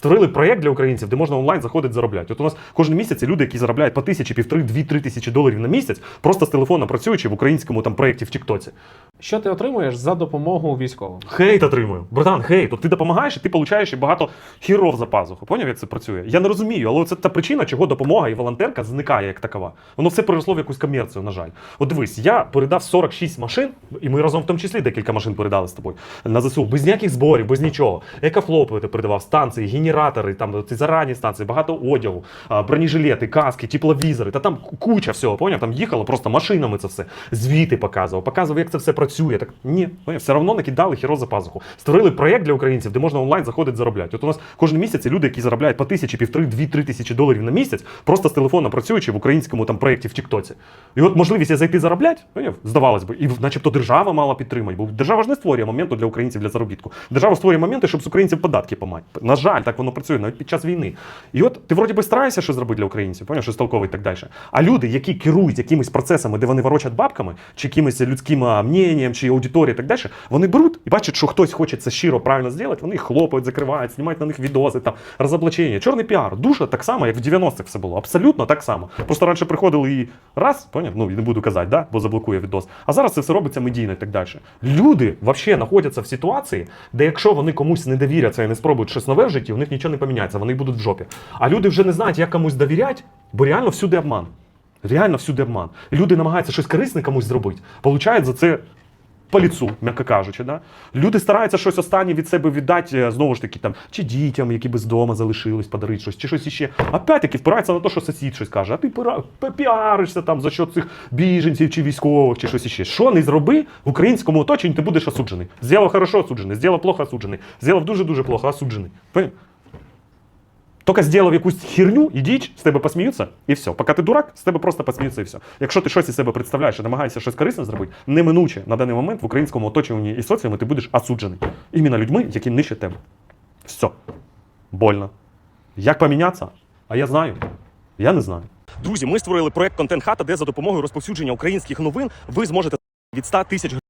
Створили проєкт для українців, де можна онлайн заходити заробляти. От у нас кожен місяць є люди, які заробляють по тисячі, півтори, дві, три тисячі доларів на місяць, просто з телефона працюючи в українському там проєкті в Тіктоці. Що ти отримуєш за допомогу військовим? Хейт отримую. Братан, хейт. От ти допомагаєш, і ти получаєш і багато хіров за пазуху. Поняв, як це працює? Я не розумію, але це та причина, чого допомога і волонтерка зникає як такова. Воно все переросло в якусь комерцію, на жаль. От дивись, я передав 46 машин, і ми разом в тому числі декілька машин передали з тобою на ЗСУ, без ніяких зборів, без нічого. Екофлопи ти передавав, станції, генератори, там ці зарані станції, багато одягу, бронежилети, каски, тепловізори. Та там куча всього, поняв? Там їхало просто машинами це все. Звіти показував, показував, як це все працює. Так ні, поняв? все одно накидали хіро за пазуху. Створили проєкт для українців, де можна онлайн заходити заробляти. От у нас кожен місяць люди, які заробляють по тисячі, півтори, дві, три тисячі доларів на місяць, просто з телефона працюючи в українському там проєкті в Тіктоці. І от можливість зайти заробляти, поняв? здавалось би, і начебто держава мала підтримати, бо держава ж не створює моменту для українців для заробітку. Держава створює моменти, щоб з українців податки помати. На жаль, так воно працює навіть під час війни. І от ти вроді би стараєшся щось зробити для українців, поняв, що толковий і так далі. А люди, які керують якимись процесами, де вони ворочать бабками, чи якимось людським мненням, чи аудиторією так далі, вони беруть і бачать, що хтось хоче це щиро правильно зробити, вони їх хлопають, закривають, знімають на них відоси, там розоблачення. Чорний піар. Дуже так само, як в 90-х все було. Абсолютно так само. Просто раніше приходили і раз, поняв? Ну, не буду казати, да? бо заблокує відос. А зараз це все робиться медійно і так далі. Люди взагалі знаходяться в ситуації, де якщо вони комусь не довіряться і не спробують щось нове в житті, у них нічого не поміняється, вони будуть в жопі. А люди вже не знають, як комусь довіряти, бо реально всюди обман. Реально всюди обман. Люди намагаються щось корисне комусь зробити, получають за це по ліцу, м'яко кажучи. Да? Люди стараються щось останнє від себе віддати, е, знову ж таки, там, чи дітям, які без дома залишились, подарити щось, чи щось іще. Опять-таки впираються на те, що сусід щось каже, а ти піаришся там за що цих біженців чи військових, чи щось іще. Що не зроби в українському оточенні, ти будеш осуджений. Зробив хорошо осуджений, зробив плохо осуджений, зробив дуже-дуже плохо осуджений. Тільки зробив якусь херню і діч, з тебе посміються, і все. Поки ти дурак, з тебе просто посміються і все. Якщо ти щось із себе представляєш і намагаєшся щось корисне зробити, неминуче на даний момент в українському оточенні і соціумі ти будеш осуджений. Іменно людьми, які нижче тебе. Все. Больно. Як помінятися? А я знаю. Я не знаю. Друзі, ми створили проект Контент Хата, де за допомогою розповсюдження українських новин ви зможете від 100 тисяч гривень